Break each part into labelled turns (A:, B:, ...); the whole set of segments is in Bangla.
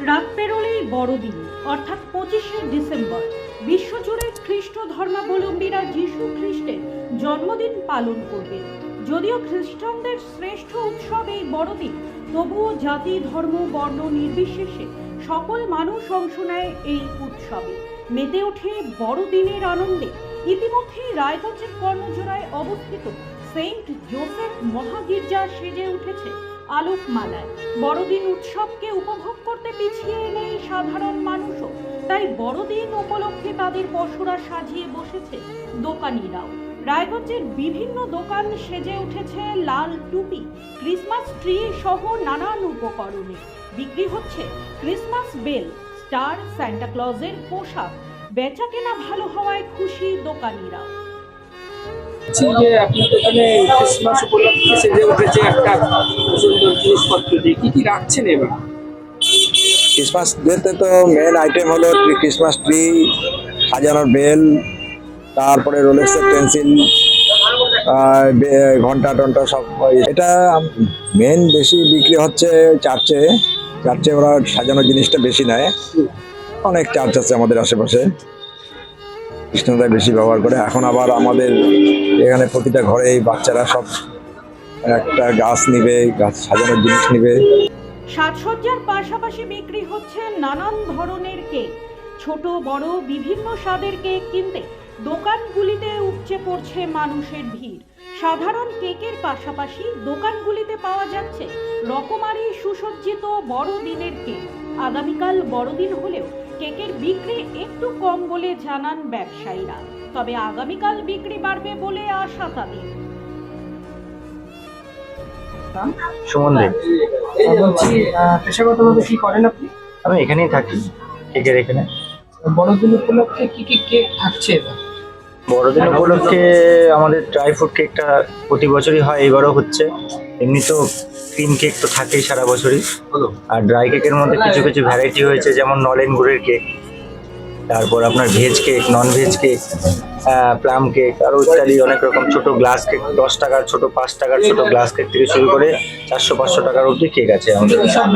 A: রাত পেরোলেই বড়দিন, অর্থাৎ পঁচিশে ডিসেম্বর। বিশ্বজুড়ে খ্রিস্ট ধর্মাবলম্বীরা যীশু খ্রিস্টের জন্মদিন পালন করবেন যদিও খ্রিস্টানদের শ্রেষ্ঠ উৎসব এই বড়দিন, তবুও জাতি, ধর্ম, বর্ণ নির্বিশেষে সকল মানুষ অংশ নেয় এই উৎসবে। মেতে ওঠে বড়দিনের আনন্দে। ইতিমধ্যেই রায়গঞ্জের কর্ণজোড়ায় অবস্থিত সেন্ট জোসেফ মহাগির্জা সেজে উঠেছে। আলোকমালায়। বড়দিন উৎসবকে উপভোগ করতে পিছিয়ে নেই সাধারণ মানুষও। তাই বড়দিন উপলক্ষে তাদের পশুরা সাজিয়ে বসেছে দোকানিরাও। রায়গঞ্জের বিভিন্ন দোকান সেজে উঠেছে লাল টুপি। ক্রিসমাস ট্রি সহ নানান উপকরণে। বিক্রি হচ্ছে ক্রিসমাস বেল, স্টার স্যান্টা ক্লজের পোশাক। বেচা কেনা ভালো হওয়ায় খুশি দোকানিরাও।
B: বলছি যে আপনার দোকানে ক্রিসমাস উপলক্ষে সেজে উঠেছে একটা সুন্দর জিনিসপত্র দিয়ে। কি কি রাখছেন এবার?
C: ক্রিসমাস ডেতে তো মেন আইটেম হলো ক্রিসমাস ট্রি সাজানোর বেল, তারপরে রোলেক্সের পেন্সিল ঘণ্টা টন্টা সব এটা মেন বেশি বিক্রি হচ্ছে চার্চে চার্চে ওরা সাজানোর জিনিসটা বেশি নেয়। অনেক চার্চ আছে আমাদের আশেপাশে। কৃষ্ণদায় বেশি ব্যবহার করে। এখন আবার আমাদের এখানে প্রতিটা ঘরেই বাচ্চারা সব একটা গাছ নিবে, গাছ সাজানোর জিনিস নিবে।
A: সাজসজ্জার পাশাপাশি বিক্রি হচ্ছে নানান ধরনের কেক। ছোট, বড়, বিভিন্ন স্বাদের কেক কিনতে দোকানগুলিতে উপচে পড়ছে মানুষের ভিড়। সাধারণ কেকের পাশাপাশি দোকানগুলিতে পাওয়া যাচ্ছে রকমারি সুসজ্জিত বড়দিনের কেক। আগামীকাল বড়দিন হলেও কেকের বিক্রি একটু কম বলে জানান ব্যবসায়ীরা। তবে আগামীকাল বিক্রি বাড়বে বলে আশা তাদের।
D: সুমন
B: বলছি পেশাগতভাবে কি করেন আপনি?
D: আমি এখানেই থাকি কেকের এখানে।
B: বড়দিন উপলক্ষে কি কি কেক থাকছে এবার?
D: বড়দিন উপলক্ষে আমাদের ড্রাই ফ্রুট কেকটা প্রতি বছরই হয় এবারও হচ্ছে। এমনি তো ক্রিম কেক তো থাকেই সারা বছরই। আর ড্রাই কেকের মধ্যে কিছু কিছু ভ্যারাইটি হয়েছে যেমন নলেন গুড়ের কেক তারপর আপনার veg cake non veg cake plum cake আরও ইত্যাদি অনেক রকম ছোট গ্লাস কেক দশ টাকার ছোট পাঁচ টাকার ছোট গ্লাস কেক থেকে শুরু করে চারশো পাঁচশো টাকার অবধি কেক আছে আমাদের।
B: সব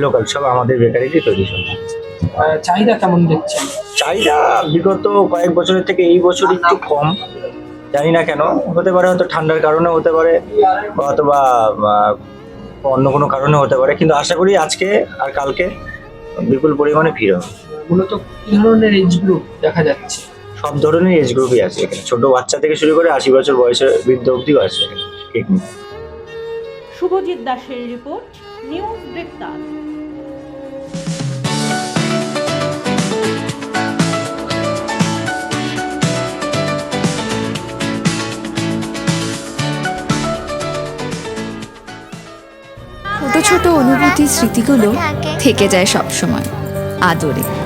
B: লোকাল
D: সব আমাদের বেকারিতেই তৈরি সব।
B: চাহিদা কেমন দেখছেন?
D: চাহিদা বিগত কয়েক বছরের থেকে এই বছর একটু কম জানি না কেন হতে পারে হয়তো ঠান্ডার কারণে হতে পারে অথবা অন্য কোনো কারণে হতে পারে কিন্তু আশা করি আজকে আর কালকে বিপুল পরিমাণে ভিড় হবে।
B: মূলত কি ধরনের এজ গ্রুপ দেখা যাচ্ছে?
D: সব ধরনের এজ গ্রুপই আছে এখানে। ছোট বাচ্চা থেকে শুরু করে আশি বছর বয়সের বৃদ্ধ অবধিও আছে এখানে।
A: শুভজিৎ দাসের রিপোর্ট নিউজ বৃত্তান্ত
E: ছোট ছোট অনুভূতি স্মৃতিগুলো থেকে যায় সব সময় আদরে।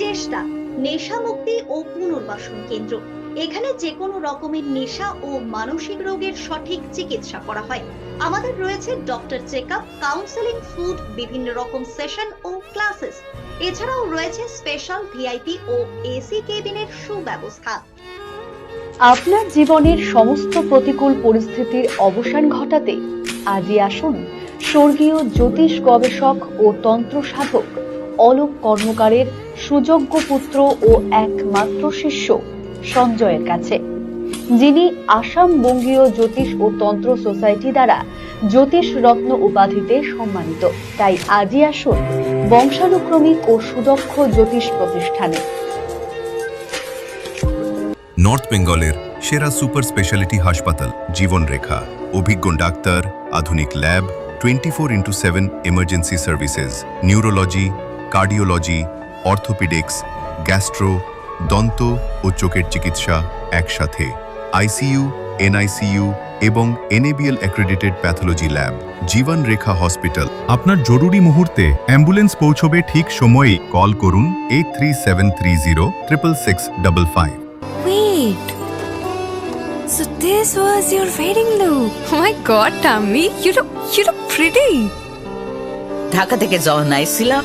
F: চেষ্টা নেশা মুক্তি ও পুনর্বাসন কেন্দ্র। এখানে যে কোনো রকমের নেশা ও মানসিক রোগের সঠিক চিকিৎসা করা হয়। আমাদের রয়েছে doctor check up counselling, food, বিভিন্ন রকম সেশন ও ক্লাসেস। এছাড়াও রয়েছে স্পেশাল ভিআইপি ও এসি কেবিনের সুব্যবস্থা।
G: আপনার জীবনের সমস্ত প্রতিকূল পরিস্থিতির অবসান ঘটাতে আজই আসুন স্বর্গীয় জ্যোতিষ গবেষক ও তন্ত্র সাধক অলোক কর্মকারের সুযোগ্য পুত্র ও একমাত্র শিষ্য সঞ্জয়ের কাছে। যিনি আসাম বঙ্গীয় জ্যোতিষ ও তন্ত্র সোসাইটি দ্বারা জ্যোতিষ রত্ন উপাধিতে সম্মানিত। তাই আজই আসুন বংশানুক্রমিক ও সুদক্ষ জ্যোতিষ প্রতিষ্ঠানে।
H: নর্থ বেঙ্গলের সেরা সুপার স্পেশালিটি হাসপাতাল, জীবনরেখা। অভিজ্ঞ ডাক্তার, আধুনিক lab, twenty four into seven emergency services, neurology, cardiology orthopaedics gastro দন্ত ও চোখের চিকিৎসা একসাথে আইসিইউ এনআইসিইউ এবং NABL accredited pathology lab Jiban Rekha hospital আপনার জরুরি মুহূর্তে অ্যাম্বুলেন্স পৌঁছবে ঠিক সময়েই কল করুন eight three seven three zero triple six double five
I: Wait. So this was your wedding look. Oh my god, Tammy, you look you look pretty.
J: Dhaka থেকে যখন আইছিলাম